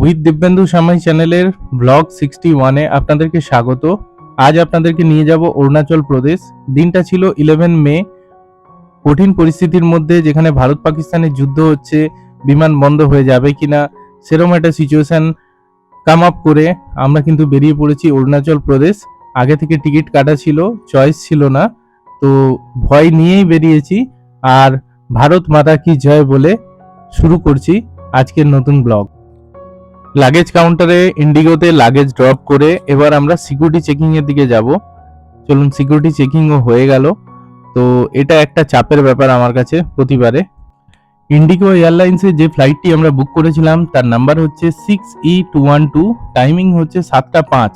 With Dibyendu সামাই চ্যানেলের blog sixty ওয়ানে আপনাদেরকে স্বাগত। আজ আপনাদেরকে নিয়ে যাব অরুণাচল প্রদেশ। দিনটা ছিল ইলেভেন মে। কঠিন পরিস্থিতির মধ্যে যেখানে ভারত পাকিস্তানের যুদ্ধ হচ্ছে, বিমান বন্ধ হয়ে যাবে কিনা, সেরকম একটা সিচুয়েশান কাম আপ করে আমরা কিন্তু বেরিয়ে পড়েছি অরুণাচল প্রদেশ। আগে থেকে টিকিট কাটা ছিল চয়েস ছিল না। তো ভয় নিয়েই বেরিয়েছি। আর ভারত মাতা কি জয় বলে শুরু করছি আজকের নতুন ব্লগ। লাগেজ কাউন্টারে ইন্ডিগোতে লাগেজ ড্রপ করে এবার আমরা সিকিউরিটি চেকিং এর দিকে যাব। চলুন সিকিউরিটি চেকিংও হয়ে গেল। তো এটা একটা চাপের ব্যাপার আমার কাছে প্রতিবারে। ইন্ডিগো এয়ারলাইন্সের যে ফ্লাইটটি আমরা বুক করেছিলাম, তার নাম্বার হচ্ছে six E two one two timing হচ্ছে সাতটা পাঁচ।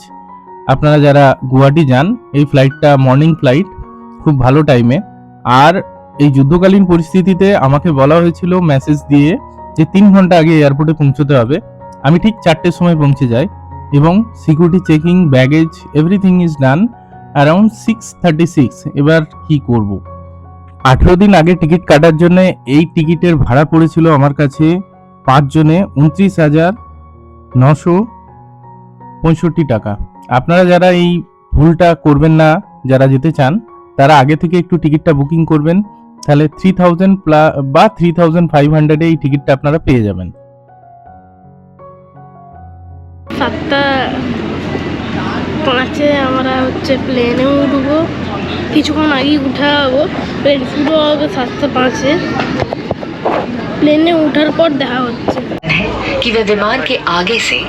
আপনারা যারা গুয়াহাটি যান, এই ফ্লাইটটা মর্নিং ফ্লাইট খুব ভালো টাইমে আর এই যুদ্ধকালীন পরিস্থিতিতে আমাকে বলা হয়েছিল মেসেজ দিয়ে যে তিন ঘণ্টা আগে এয়ারপোর্টে পৌঁছতে হবে। আমি ঠিক চারটের সময় পৌঁছে যাই এবং security checking baggage everything is done around six thirty six এবার কি করব? আঠেরো দিন আগে টিকিট কাটার জন্য এই টিকিটের ভাড়া পড়েছিল আমার কাছে পাঁচজনে উনত্রিশ হাজার নশো পঁয়ষট্টি টাকা। আপনারা যারা এই ভুলটা করবেন না, যারা যেতে চান, তারা আগে থেকে একটু টিকিটটা বুকিং করবেন, তাহলে থ্রি থাউজেন্ড প্লা বা থ্রি থাউজেন্ড ফাইভ হান্ড্রেডে এই টিকিটটা আপনারা পেয়ে যাবেন। সাতটা পাঁচে আমরা হচ্ছে প্লেনেও উঠবো কিছুক্ষণ আগেই উঠা হবো প্লেন শুরু হবে সাতটা পাঁচে প্লেনে ওঠার পর দেখা হচ্ছে है कि वे विमान के आगे से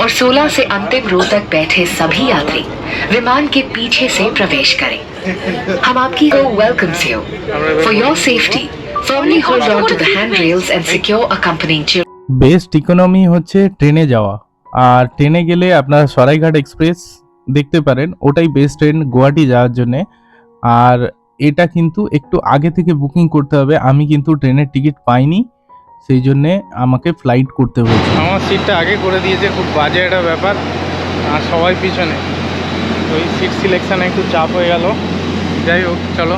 और 16 से अंतिम रो तक बैठे सभी यात्री विमान के पीछे से प्रवेश करें हम आपकी को वेलकम से हो for your safety firmly hold on to the handrails and secure accompanying children best economy হচ্ছে ট্রেনে যাওয়া আর ট্রেনে গেলে আপনারা সরাইঘাট এক্সপ্রেস দেখতে পারেন, ওটাই বেস্ট ট্রেন গুয়াহাটি যাওয়ার জন্য। আর এটা কিন্তু একটু আগে থেকে বুকিং করতে হবে, আমি কিন্তু ট্রেনের টিকিট পাইনি, সেই জন্যে আমাকে ফ্লাইট করতে হয়েছে। আমার সিটটা আগে করে দিয়েছে, খুব বাজে একটা ব্যাপার, আর সবাই পিছনে। ওই সিট সিলেকশানে একটু চাপ হয়ে গেল। যাই হোক, চলো।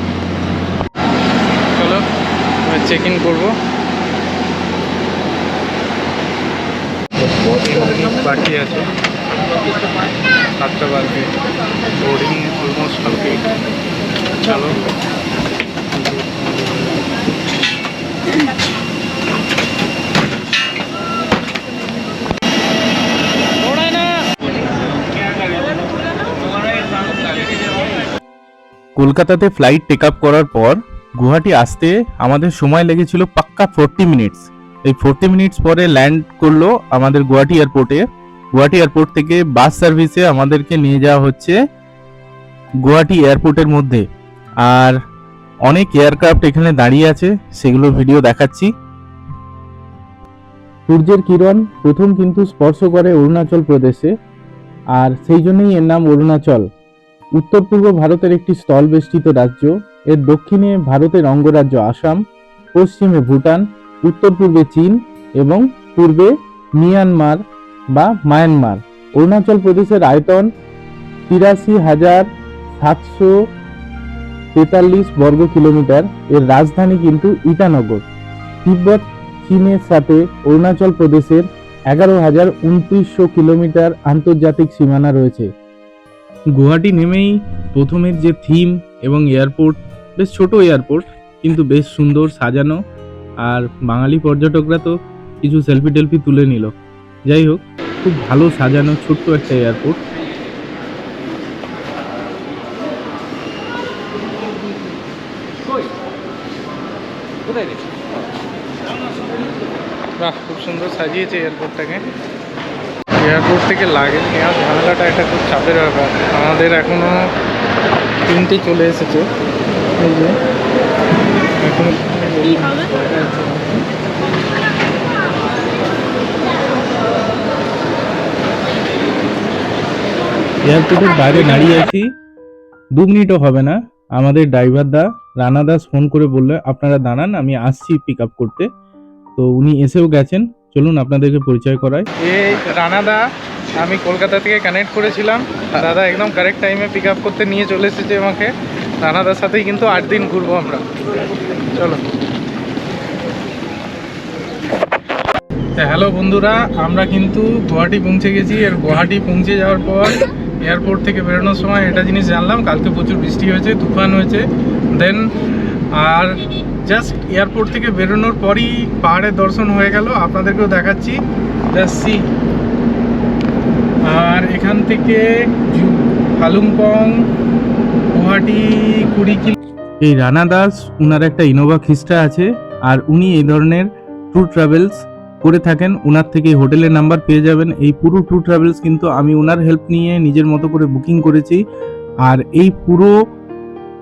চলো চেক ইন করব। বাকি আছে। সাতটা বোর্ডিং অলমোস্ট কলকাতাতে ফ্লাইট টেক আপ করার পর, গুয়াহাটি আসতে আমাদের সময় লেগেছিল পাক্কা ফোরটি মিনিটস এই ফোরটি মিনিটস পরে ল্যান্ড করল আমাদের গুয়াহাটি এয়ারপোর্টে গুয়াহাটি এয়ারপোর্ট থেকে বাস সার্ভিসে আমাদেরকে নিয়ে যাওয়া হচ্ছে গুয়াহাটি এয়ারপোর্টের মধ্যে। আর অনেক এয়ারক্রাফট এখানে দাঁড়িয়ে আছে, সেগুলো ভিডিও দেখাচ্ছি। সূর্যের কিরণ প্রথম কিন্তু স্পর্শ করে অরুণাচল প্রদেশে, আর সেই জন্যই এর নাম অরুণাচল। উত্তর পূর্ব ভারতের একটি স্থলবেষ্টিত রাজ্য, এর দক্ষিণে ভারতের অঙ্গরাজ্য আসাম, পশ্চিমে ভুটান উত্তর পূর্বে চীন এবং পূর্বে মিয়ানমার বা মায়ানমার। অরুণাচল প্রদেশের আয়তন তিরাশি হাজার সাতশো তেতাল্লিশ বর্গ কিলোমিটার। এর রাজধানী কিন্তু ইটানগর। তিব্বত, চীনের সাথে অরুণাচল প্রদেশের এগারো হাজার উনত্রিশশো কিলোমিটার আন্তর্জাতিক সীমানা রয়েছে। গুয়াহাটি নেমেই প্রথমের যে থিম এবং এয়ারপোর্ট, বেশ ছোট এয়ারপোর্ট, কিন্তু বেশ সুন্দর সাজানো আর বাঙালি পর্যটকরা তো কিছু সেলফি টেলফি তুলে নিল। যাই হোক খুব ভালো সাজানো ছোট্ট একটা এয়ারপোর্ট বাহ খুব সুন্দর সাজিয়েছে এয়ারপোর্টটাকে এয়ারপোর্ট থেকে লাগেজ নেওয়ার ঝামেলাটা একটা খুব চাপের ব্যাপার। আমাদের এখনও তিনটে চলে এসেছে। এই যে। এখনও এয়ারপোর্টের বাইরে দাঁড়িয়ে আছি। দু মিনিটও হবে না। আমাদের ড্রাইভার দা, রানা দাস ফোন করে বলল, আপনারা দাঁড়ান, আমি আসছি পিক আপ করতে। তো উনি এসেও গেছেন। চলুন আপনাদেরকে পরিচয় করাই। এই রানা দা, আমি কলকাতা থেকে কানেক্ট করেছিলাম। দাদা একদম কারেক্ট টাইমে পিক আপ করতে নিয়ে চলে এসেছে আমাকে। রানাদার সাথেই কিন্তু আট দিন ঘুরবো আমরা। চলো। হ্যালো বন্ধুরা, আমরা কিন্তু গুয়াহাটি পৌঁছে গেছি। আর গুয়াহাটি পৌঁছে যাওয়ার পর এয়ারপোর্ট থেকে বেরোনোর সময় এটা জিনিস জানলাম, কালকে প্রচুর বৃষ্টি হয়েছে, তুফান হয়েছে দেন আর জাস্ট এয়ারপোর্ট থেকে বেরোনোর পরই পাহাড়ের দর্শন হয়ে গেল, আপনাদেরকেও দেখাচ্ছি জাস্ট সি আর এখান থেকে কালুংপং গুয়াহাটি কুড়ি কিলো এই রানা দাস, উনার একটা ইনোভা খিস্টা আছে, আর উনি এই ধরনের ট্যুর ট্রাভেলস করে থাকেন ওনার থেকে হোটেলের নাম্বার পেয়ে যাবেন। এই পুরো ট্যুর ট্রাভেলস কিন্তু আমি ওনার হেল্প নিয়ে নিজের মতো করে বুকিং করেছি। আর এই পুরো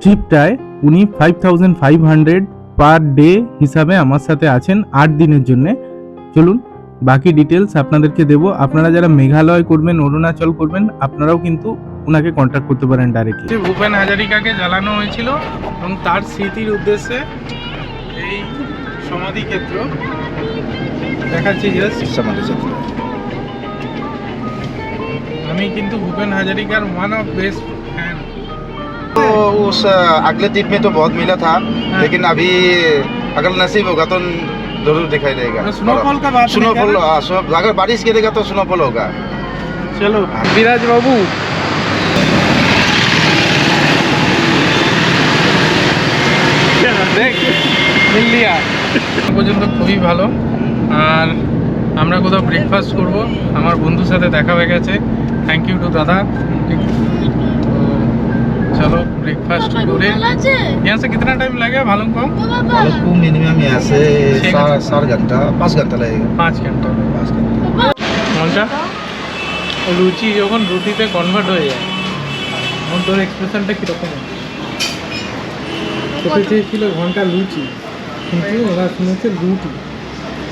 ট্রিপটায় উনি five thousand five hundred per day হিসাবে আমার সাথে আছেন আট দিনের জন্যে। চলুন, বাকি ডিটেলস আপনাদেরকে দেবো। আপনারা যারা মেঘালয় করবেন, অরুণাচল করবেন, আপনারাও কিন্তু ওনাকে কন্ট্যাক্ট করতে পারেন ডাইরেক্টলি ভূপেন হাজারিকাকে জ্বালানো হয়েছিল এবং তার স্মৃতির উদ্দেশ্যে এই সমাধি ক্ষেত্র দেখাচ্ছি জাস্ট আমি কিন্তু ভূপেন হাজারিকার ওয়ান অফ বেস্ট ফ্যান तो उस अगले ट्रिप में तो बहुत मिला था लेकिन अभी अगर नसीब होगा तो जरूर दिखाई देगा स्नोफॉल का बात नहीं स्नोफॉल कर हाँ, स्नो- अगर बारिश गिरेगा तो स्नोफॉल होगा চলো বিরাজ বাবু দেখ মিলিয়া পর্যন্ত খুবই ভালো আর আমরা কোথাও ব্রেকফাস্ট করব আমার বন্ধুর সাথে দেখা হয়ে গেছে থ্যাংক ইউ টু দাদা ঠিক তো চলো ব্রেকফাস্ট করে আছে यहाँ से कितना टाइम लगेगा मालूम को को मिनिमम यहाँ से छः सात सात घंटा पाँच घंटा लगेगा পাঁচ ঘন্টা पाँच घंटा মনটা লুচি যখন রুটিতে কনভার্ট হয়ে যায় তখন তোর এক্সপ্রেশনটা কীরকম খেতে চেয়েছিল ঘন্টা লুচি কিন্তু ওরা শুনেছে রুটি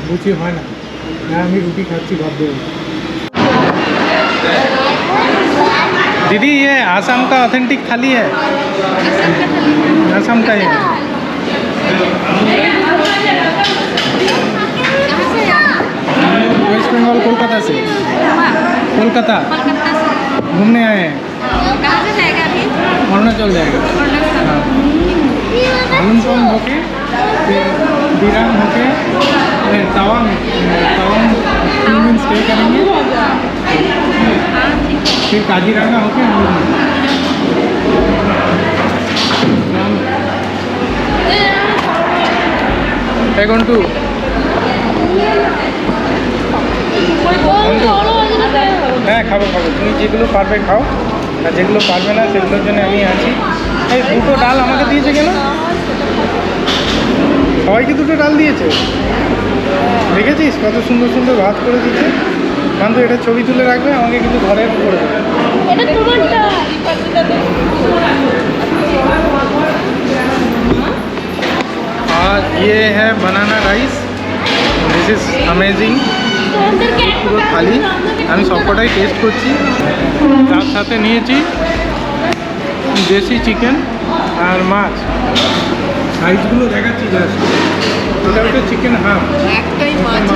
লুচি হয় না হ্যাঁ আমি রুটি খাচ্ছি ভাবতে दीदी ये आसाम का ऑथेंटिक थाली है आसाम का ही है वेस्ट बंगाल कोलकाता से कोलकाता घूमने आए हैं कहाँ से जाएगा अभी अरुणाचल जाएगा हाँ कालिम्पोंग होके फिर दिरांग होके अरे, तवांग तवांग तीन दिन स्टे करेंगे फिर काजीरंगा होके हम लोग এখন টু হ্যাঁ খাবো খাবো তুমি যেগুলো পারবে খাও আর যেগুলো পারবে না সেগুলোর জন্য আমি আছি এই দুটো ডাল আমাকে দিয়েছে কেন সবাইকে দুটো ডাল দিয়েছে। দেখেছিস কত সুন্দর সুন্দর ভাত করে দিচ্ছে? কারণ তো এটা ছবি তুলে রাখবে আমাকে কিন্তু ঘরে করে আর ইয়ে হ্যাঁ banana rice this is amazing পুরো থালি। আমি সবকটাই টেস্ট করছি। তার সাথে নিয়েছি দেশি চিকেন আর মাছ। সাইজগুলো দেখাচ্ছি জাস্ট এটা হচ্ছে চিকেন হাফ একটাই মাছ।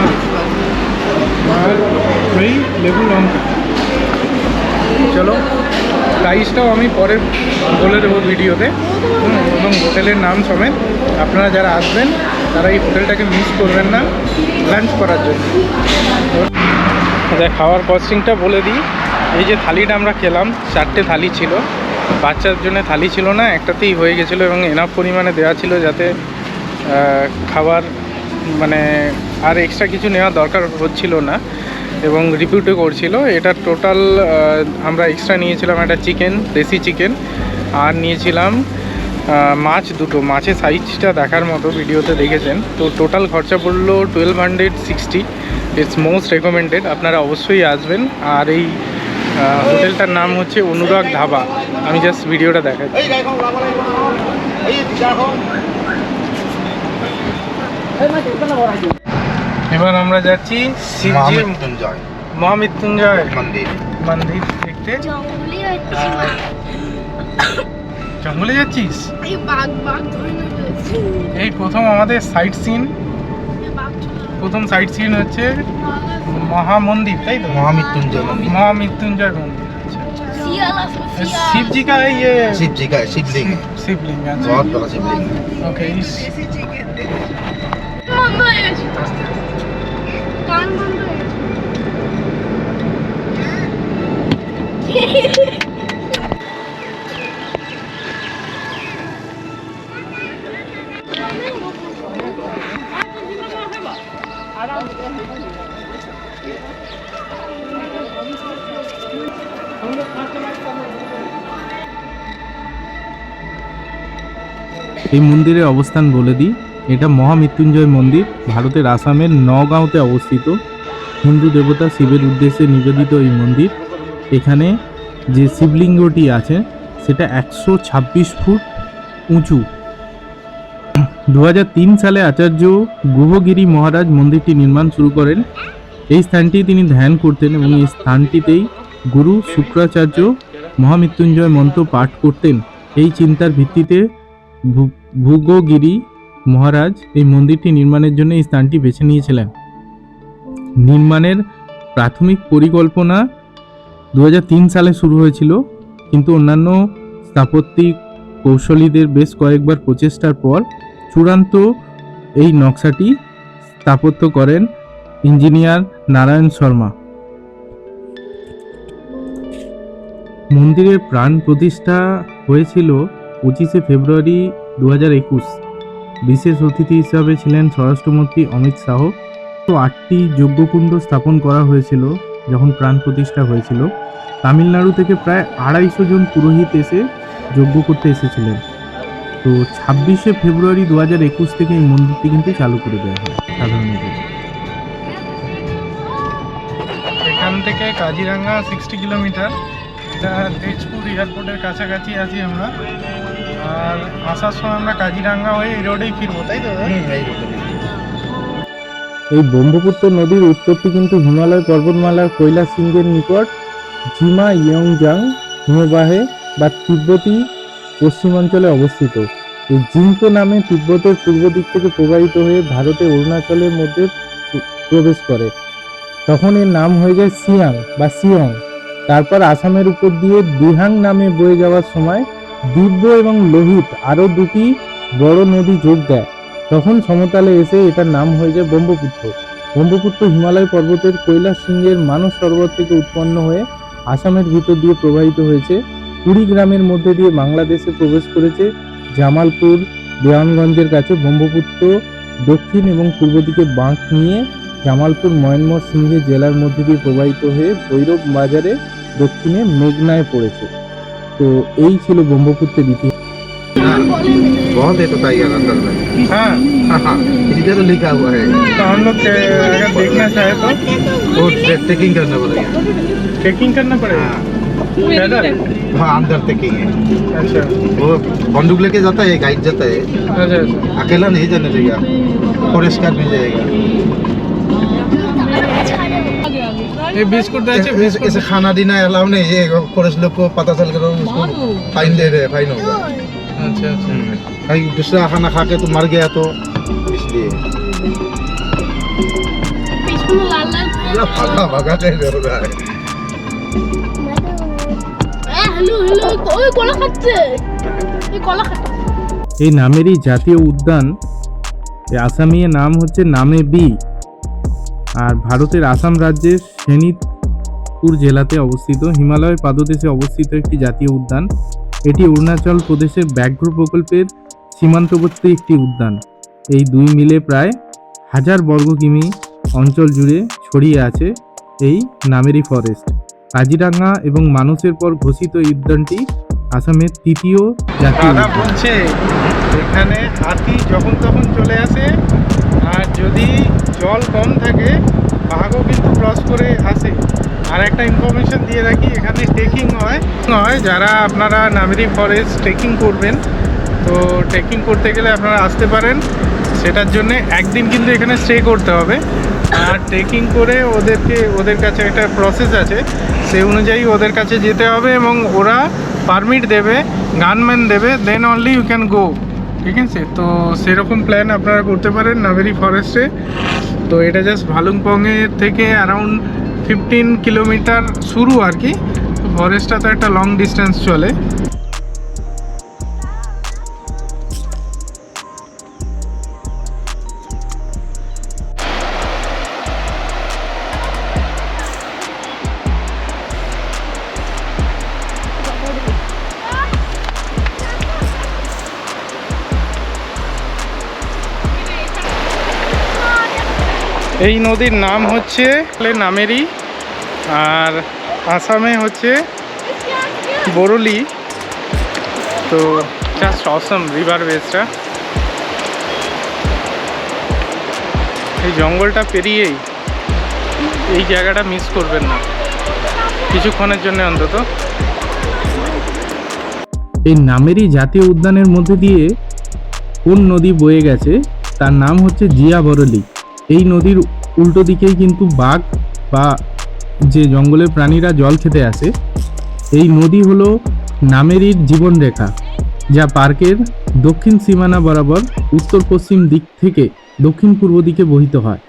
আর এই লেবু লঙ্কা। চলো প্রাইসটাও আমি পরে বলে দেবো ভিডিওতে। এবং হোটেলের নাম সমেত। আপনারা যারা আসবেন তারা এই হোটেলটাকে মিস করবেন না। লাঞ্চ করার জন্য। খাওয়ার কস্টিংটা বলে দিই। এই যে থালিটা আমরা খেলাম চারটে থালি ছিল। বাচ্চার জন্য থালি ছিল না, একটাতেই হয়ে গেছিল এবং এনাফ পরিমাণে দেওয়া ছিল যাতে খাবার মানে আর এক্সট্রা কিছু নেওয়ার দরকার হচ্ছিল না এবং রিপিউটও করছিল। এটা টোটাল আমরা এক্সট্রা নিয়েছিলাম একটা চিকেন দেশি চিকেন আর নিয়েছিলাম মাছ দুটো। মাছের সাইজটা দেখার মতো ভিডিওতে দেখেছেন। তো টোটাল খরচা পড়ল twelve hundred sixty it's most recommended আপনারা অবশ্যই আসবেন। আর এই হোটেলটার নাম হচ্ছে অনুরাগ ধাবা। আমি জাস্ট ভিডিওটা দেখাচ্ছি। এবার আমরা যাচ্ছি মহামৃত্যুঞ্জয়। মন্দির। মন্দির দেখতে। জঙ্গলে যাচ্ছিস? এই প্রথম আমাদের সাইট সিন প্রথম সাইট সিন হচ্ছে মহামন্দির তাই তো महामृत्युंजय मंदिर মহামৃত্যুঞ্জয় মন্দির আচ্ছা শিয়াল আসবে শিয়াল शिव जी का है ये शिव जी का है, शिवलिंग है शिवलिंग अच्छा बहुत बड़ा शिवलिंग है ओके इस বন্ধ হয়ে এই মন্দিরের অবস্থান বলে দিই, এটা মহামৃত্যুঞ্জয় মন্দির, ভারতের আসামের নগাঁওতে অবস্থিত। হিন্দু দেবতা শিবের উদ্দেশ্যে নিবেদিত এই মন্দির। এখানে যে শিবলিঙ্গটি আছে, সেটা একশো ছাব্বিশ ফুট উঁচু। দু হাজার তিন সালে আচার্য গুহগিরি মহারাজ মন্দিরটি নির্মাণ শুরু করেন। এই স্থানটি তিনি ধ্যান করতেন এবং এই স্থানটিতেই গুরু শুক্রাচার্য মহামৃত্যুঞ্জয় মন্ত্র পাঠ করতেন। এই চিন্তার ভিত্তিতে ভূগোগিরি মহারাজ এই মন্দিরটি নির্মাণের জন্য এই স্থানটি বেছে নিয়েছিলেন। নির্মাণের প্রাথমিক পরিকল্পনা দু হাজার তিন সালে শুরু হয়েছিল, কিন্তু অন্যান্য স্থাপত্যিক কৌশলীদের বেশ কয়েকবার প্রচেষ্টার পর চূড়ান্ত এই নকশাটি স্থাপত্য করেন ইঞ্জিনিয়ার নারায়ণ শর্মা। মন্দিরের প্রাণ প্রতিষ্ঠা হয়েছিল পঁচিশে ফেব্রুয়ারি দু হাজার একুশ। বিশেষ অতিথি হিসাবে ছিলেন স্বরাষ্ট্রমন্ত্রী অমিত শাহ। তো আটটি যজ্ঞকুণ্ড স্থাপন করা হয়েছিল যখন প্রাণ প্রতিষ্ঠা হয়েছিল। তামিলনাড়ু থেকে প্রায় আড়াইশো জন পুরোহিত এসে যজ্ঞ করতে এসেছিলেন। তো ছাব্বিশে ফেব্রুয়ারি দু হাজার একুশ থেকে এই মন্দিরটি কিন্তু চালু করে দেওয়া হয় সাধারণত। এখান থেকে কাজিরাঙ্গা সিক্সটি কিলোমিটার। এটা তেজপুর এয়ারপোর্টের কাছাকাছি আছি আমরা। আর আসার সময় আমরা কাজিরাঙ্গা হয়ে এই রোডেই ফিরবো তাই তো? এই ব্রহ্মপুত্র নদীর উৎপত্তি কিন্তু হিমালয় পর্বতমালার কৈলাস সিংহের নিকট। জিমা ইয়ংজাং হিমবাহে বা তিব্বতী পশ্চিমাঞ্চলে অবস্থিত। এই জিঙ্কো নামে তিব্বতের পূর্ব দিক থেকে প্রবাহিত হয়ে ভারতে অরুণাচলের মধ্যে প্রবেশ করে। তখন এর নাম হয়ে যায় সিয়াং বা সিয়ং। তারপর আসামের উপর দিয়ে দিহাং নামে বয়ে যাওয়ার সময় দিব্য এবং লোহিত আরও দুটি বড় নদী যোগ দেয়। তখন সমতলে এসে এটার নাম হয়ে যায় ব্রহ্মপুত্র। ব্রহ্মপুত্র হিমালয় পর্বতের কৈলাস সিংহের মানস সরোবর থেকে উৎপন্ন হয়ে আসামের ভিতর দিয়ে প্রবাহিত হয়েছে। কুড়ি গ্রামের মধ্যে দিয়ে বাংলাদেশে প্রবেশ করেছে জামালপুর, দেওয়ানগঞ্জের কাছে ব্রহ্মপুত্র, দক্ষিণ এবং পূর্ব দিকে বাঁক নিয়ে জামালপুর ময়নমর সিংহে জেলার মধ্যে দিয়ে প্রবাহিত হয়ে ভৈরব বাজারে দক্ষিণে মেঘনায় পড়েছে তো এই ছিল ব্রহ্মপুত্রের ইতিহাস बहुत है तो टाइगर अंदर में हाँ हाँ हाँ इधर लिखा हुआ है तो हम लोग के- अगर देखना चाहे तो वो ट्रेकिंग करना पड़ेगा ट्रेकिंग करना पड़ेगा पैदल हाँ अंदर ट्रेकिंग है अच्छा वो बंदूक लेके जाता है गाइड जाता है अच्छा अच्छा अकेला नहीं जाने देगा फॉरेस्ट गार्ड मिल जाएगा ये बिस्कुट दे ऐसे- ऐसे ऐसे खाना देना अलाउ नहीं है फॉरेस्ट लोग को पता चल कर उसको फाइन दे रहे फाइन होगा अच्छा अच्छा कहीं दूसरा खाना खा के तो मर गया तो इसलिए পিছনে লাল লাল पूरा भागा भागा के हो रहा है হ্যালো হ্যালো ওই কলা খাচ্ছে এই কলা খাচ্ছে এই নামেরই জাতীয় উদ্যান এই আসামিয়ে নাম হচ্ছে নামে বি আর ভারতের আসাম রাজ্যের শোনিতপুর জেলাতে অবস্থিত। হিমালয় পাদদেশে অবস্থিত একটি জাতীয় উদ্যান। এটি অরুণাচল প্রদেশের ব্যাঘ্র প্রকল্পের সীমান্তবর্তী একটি উদ্যান। এই দুই মিলে প্রায় হাজার বর্গ কিমি অঞ্চল জুড়ে ছড়িয়ে আছে এই নামেরি ফরেস্ট কাজিরাঙ্গা এবং মানুষের পর ঘোষিত এই উদ্যানটি আসামের তৃতীয় জাতীয় বলছে এখানে হাতি যখন তখন চলে আসে আর যদি জল কম থাকে, বাঘও কিন্তু ক্রস করে আসে। আর একটা ইনফরমেশন দিয়ে রাখি, এখানে ট্রেকিং হয়। হয়, যারা আপনারা নামেরি ফরেস্ট ট্রেকিং করবেন, তো ট্রেকিং করতে গেলে আপনারা আসতে পারেন। সেটার জন্য একদিন কিন্তু এখানে স্টে করতে হবে। আর ট্রেকিং করে ওদেরকে, ওদের কাছে একটা প্রসেস আছে। সেই অনুযায়ী ওদের কাছে যেতে হবে এবং ওরা পারমিট দেবে গানম্যান দেবে then only you can go ঠিক আছে? তো সেরকম প্ল্যান আপনারা করতে পারেন নাভেরি ফরেস্টে তো এটা জাস্ট ভালুংপংয়ের থেকে অ্যারাউন্ড ফিফটিন কিলোমিটার শুরু আর কি। ফরেস্টটা তো একটা লং ডিস্টেন্স চলে। এই নদীর নাম হচ্ছে নামেরি, আর আসামে হচ্ছে বরলি। তো জাস্ট অসম রিভার বেসটা এই জঙ্গলটা পেরিয়েই এই জায়গাটা মিস করবেন না। কিছুক্ষণের জন্য অন্তত। এই নামেরই জাতীয় উদ্যানের মধ্যে দিয়ে কোন নদী বয়ে গেছে, তার নাম হচ্ছে জিয়া বরলি। এই নদীর উল্টো দিকেই কিন্তু বাঘ বা যে জঙ্গলের প্রাণীরা জল খেতে আসে, এই নদী হলো নামেরির জীবনরেখা, যা পার্কের দক্ষিণ সীমানা বরাবর উত্তর পশ্চিম দিক থেকে দক্ষিণ পূর্ব দিকে বহিত হয়।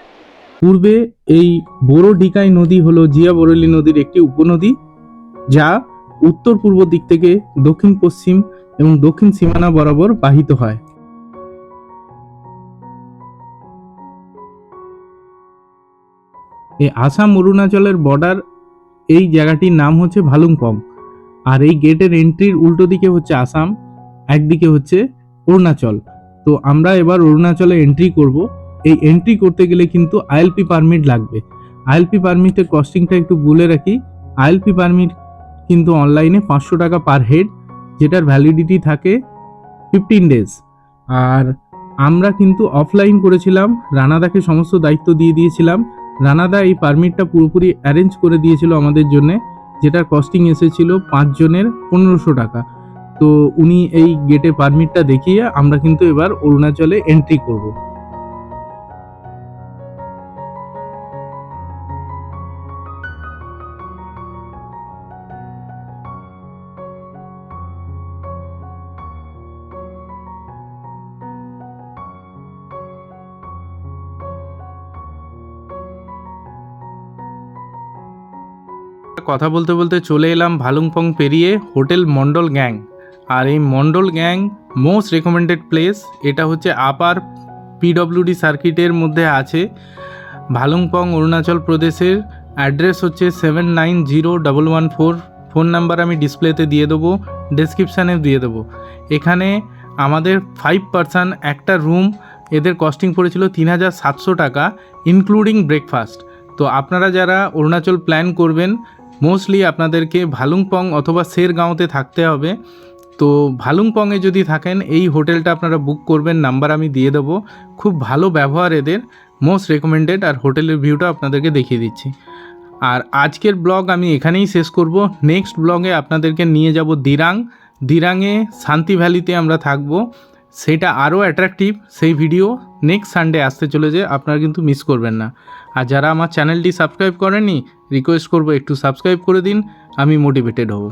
পূর্বে এই বড় ডিকাই নদী হলো জিয়া বরলি নদীর একটি উপনদী, যা উত্তর পূর্ব দিক থেকে দক্ষিণ পশ্চিম এবং দক্ষিণ সীমানা বরাবর বাহিত হয়। এই আসাম অরুণাচলের বর্ডার এই জায়গাটির নাম হচ্ছে ভালুংপং আর এই গেটের এন্ট্রির উল্টো দিকে হচ্ছে আসাম, একদিকে হচ্ছে অরুণাচল। তো আমরা এবার অরুণাচলে এন্ট্রি করব। এই এন্ট্রি করতে গেলে কিন্তু আইএলপি পারমিট লাগবে। আইএলপি পারমিটের কস্টিংটা একটু বলে রাখি। আইএলপি পারমিট কিন্তু অনলাইনে পাঁচশো টাকা পার হেড যেটার ভ্যালিডিটি থাকে ফিফটিন ডেজ আর আমরা কিন্তু অফলাইন করেছিলাম, রানাদাকে সমস্ত দায়িত্ব দিয়ে দিয়েছিলাম। রানাদা এই পারমিটটা পুরোপুরি অ্যারেঞ্জ করে দিয়েছিল আমাদের জন্য যেটার কস্টিং এসেছিল পাঁচজনের পনেরোশো টাকা। তো উনি এই গেটে পারমিটটা দেখিয়ে আমরা কিন্তু এবার অরুণাচলে এন্ট্রি করব। কথা বলতে বলতে চলে এলাম ভালুংপং পেরিয়ে হোটেল মন্ডল গ্যাং। আর এই Mandal Gang most recommended place, এটা হচ্ছে আপার পিডব্লিউডি সার্কিটের মধ্যে আছে। ভালুংপং অরুণাচল প্রদেশের অ্যাড্রেস হচ্ছে seven nine zero double one four. Phone number আমি ডিসপ্লেতে দিয়ে দেবো ডেসক্রিপশানে দিয়ে দেবো। এখানে আমাদের ফাইভ পার্সন একটা রুম, এদের কস্টিং পড়েছিল তিন হাজার সাতশো টাকা, ইনক্লুডিং ব্রেকফাস্ট। তো আপনারা যারা অরুণাচল প্ল্যান করবেন মোস্টলি আপনাদেরকে ভালুংপং অথবা শেরগাঁওতে থাকতে হবে। তো ভালুংপংয়ে যদি থাকেন, এই হোটেলটা আপনারা বুক করবেন, নাম্বার আমি দিয়ে দেবো। খুব ভালো ব্যবহার এদের মোস্ট রেকমেন্ডেড আর হোটেলের ভিউটা আপনাদেরকে দেখিয়ে দিচ্ছি। আর আজকের ব্লগ আমি এখানেই শেষ করব। নেক্সট ব্লগে আপনাদেরকে নিয়ে যাব দিরাং। দিরাংয়ে শান্তি ভ্যালিতে আমরা থাকব। সেটা আরও অ্যাট্রাকটিভ সেই ভিডিও নেক্সট সানডে আসতে চলেছে, আপনারা কিন্তু মিস করবেন না। আর যারা আমার চ্যানেলটি সাবস্ক্রাইব করেননি রিকোয়েস্ট করব একটু সাবস্ক্রাইব করে দিন আমি মোটিভেটেড হব।